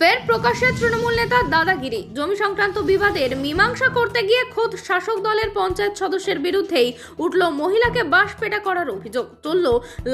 ফের প্রকাশ্যে তৃণমূল নেতা দাদাগিরি। জমি সংক্রান্ত বিবাদের মীমাংসা করতে গিয়ে খোদ শাসক দলের পঞ্চায়েত সদস্যের বিরুদ্ধেই উঠল মহিলাকে বাঁশ পেটা করার অভিযোগ চলল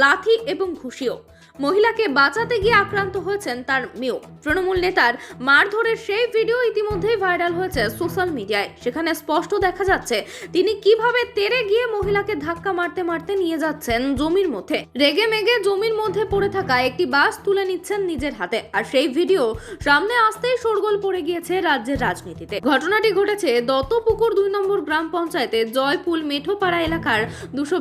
লাথি এবং ঘুষিও। মহিলাকে বাঁচাতে গিয়ে আক্রান্ত হয়েছেন তার মেয়েও। তৃণমূল নেতার মারধরের সেই ভিডিও ইতিমধ্যেই ভাইরাল হয়েছে সোশ্যাল মিডিয়ায়। সেখানে স্পষ্ট দেখা যাচ্ছে, তিনি কীভাবে তেরে গিয়ে মহিলাকে ধাক্কা মারতে মারতে নিয়ে যাচ্ছেন জমির মধ্যে। রেগে মেগে জমির মধ্যে পড়ে থাকা একটি বাস তুলে নিচ্ছেন নিজের হাতে। আর সেই ভিডিও সামনে আসতেই শোরগোল পড়ে গিয়েছে রাজ্যের রাজনীতিতে। ঘটনাটি ঘটেছে দত্তপুকুর দুই নম্বর গ্রাম পঞ্চায়েতে জয়পুল মেঠোপাড়া এলাকার দুশো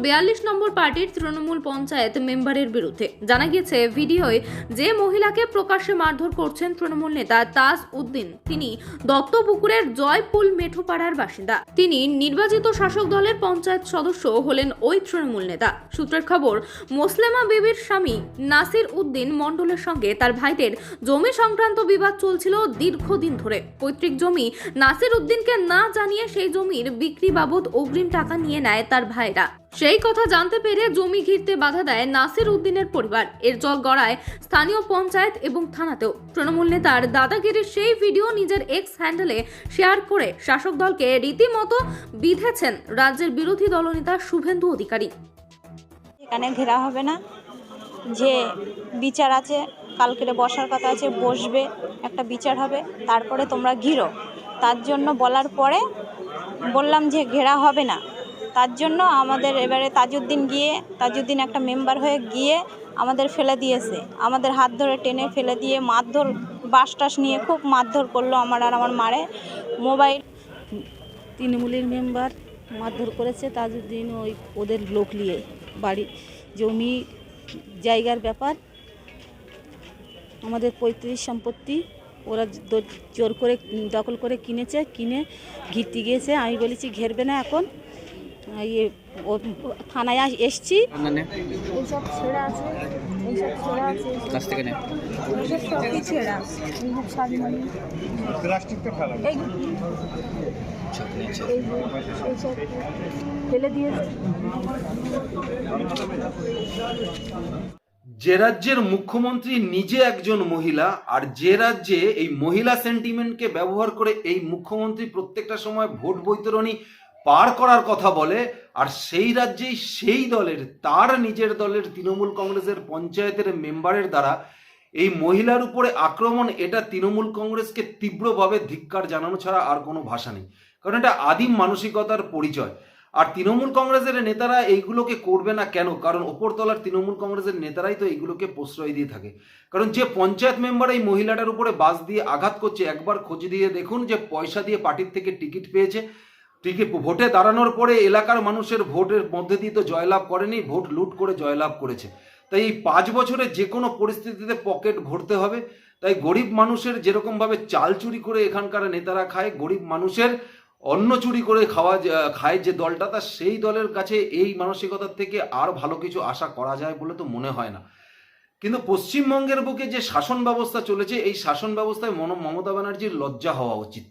নম্বর পার্টির তৃণমূল পঞ্চায়েত মেম্বারের বিরুদ্ধে। জানা গিয়েছে ভিডিওয় যে মহিলাকে প্রকাশ্যে মারধর করছেন তৃণমূল নেতা তাজ উদ্দিন। তিনি দত্তপুকুরের জয়পুল মেঠোপাড়ার বাসিন্দা। তিনি নির্বাচিত শাসক দলের পঞ্চায়েত সদস্য হলেন ওই তৃণমূল নেতা। সূত্রের খবর, মোসলেমা বিবির স্বামী নাসির উদ্দিন মণ্ডলের সঙ্গে তার ভাইদের জমি সংক্রান্ত বিবাদ চলছিল দীর্ঘদিন ধরে। পৈতৃক জমি নাসির উদ্দিনকে না জানিয়ে সেই জমির বিক্রি বাবদ অগ্রিম টাকা নিয়ে নেয় তার ভাইরা। সেই কথা জানতে পেরে জমি ঘিরতে বাধা দেয় নাসির উদ্দিনের পরিবার। এর জল গড়ায় স্থানীয় পঞ্চায়েত এবং থানাতেও। তৃণমূল নেতার দাদাগিরির সেই ভিডিও নিজের এক্স হ্যান্ডেলে শেয়ার করে শাসক দলকে রীতিমতো বিধেছেন রাজ্যের বিরোধী দলনেতা শুভেন্দু অধিকারী। এখানে ঘেরা হবে না। যে বিচার আছে, কালকেরে বসার কথা আছে, বসবে, একটা বিচার হবে, তারপরে তোমরা ঘিরো। তার জন্য বলার পরে বললাম যে ঘেরা হবে না। তার জন্য আমাদের এবারে তাজউদ্দিন গিয়ে, তাজউদ্দিন একটা মেম্বার হয়ে গিয়ে আমাদের ফেলে দিয়েছে। আমাদের হাত ধরে টেনে ফেলে দিয়ে মারধর বাস টাস নিয়ে খুব মারধর করল আমার আর আমার মারে। মোবাইল তৃণমূলের মেম্বার মারধর করেছে তাজউদ্দিন ওই ওদের লোক নিয়ে। বাড়ি, জমি, জায়গার ব্যাপার, আমাদের পঁয়ত্রিশ সম্পত্তি ওরা জোর করে দখল করে কিনেছে, কিনে ঘিরতে গিয়েছে। আমি বলেছি, ঘেরবে না এখন। ইয়ে ও থানায় এসছি। মানে? এইসব ছেঁড়া আছে এইসব ছেঁড়া আছে। কাছ থেকে নে এইসব সবই ছেঁড়া। এইসব শাড়িমানি এই এই এইসব ফেলে দিয়েছে যে রাজ্যের মুখ্যমন্ত্রী নিজে একজন মহিলা আর যে রাজ্যে এই মহিলা সেন্টিমেন্টকে ব্যবহার করে এই মুখ্যমন্ত্রী প্রত্যেকটা সময় ভোট বৈতরণী পার করার কথা বলে, আর সেই রাজ্যেই সেই দলের, তার নিজের দলের তৃণমূল কংগ্রেসের পঞ্চায়েতের মেম্বারের দ্বারা এই মহিলার উপরে আক্রমণ, এটা তৃণমূল কংগ্রেসকে তীব্রভাবে ধিক্কার জানানো ছাড়া আর কোনো ভাষা নেই। কারণ এটা আদিম মানসিকতার পরিচয়। আর তৃণমূল কংগ্রেসের নেতারা এইগুলোকে করবে না কেন? কারণ ওপরতলার তৃণমূল কংগ্রেসের নেতারাই তো এইগুলোকে প্রশ্রয় দিয়ে থাকে। কারণ যে পঞ্চায়েত মেম্বার এই মহিলাটার উপরে বাস দিয়ে আঘাত করছে, একবার খোঁজ দিয়ে দেখুন যে পয়সা দিয়ে পার্টির থেকে টিকিট পেয়েছে। টিকিট ভোটে দাঁড়ানোর পরে এলাকার মানুষের ভোটের মধ্যে দিয়ে তো জয়লাভ করেনি, ভোট লুট করে জয়লাভ করেছে। তাই এই পাঁচ বছরে যে কোনো পরিস্থিতিতে পকেট ভরতে হবে। তাই গরিব মানুষের যেরকমভাবে চাল চুরি করে এখানকার নেতারা খায়, গরিব মানুষের অন্ন চুরি করে খাওয়া খায় যে দলটা, তা সেই দলের কাছে এই মানসিকতার থেকে আর ভালো কিছু আশা করা যায় বলে তো মনে হয় না। কিন্তু পশ্চিমবঙ্গের বুকে যে শাসন ব্যবস্থা চলেছে, এই শাসন ব্যবস্থায় মমতা ব্যানার্জির লজ্জা হওয়া উচিত।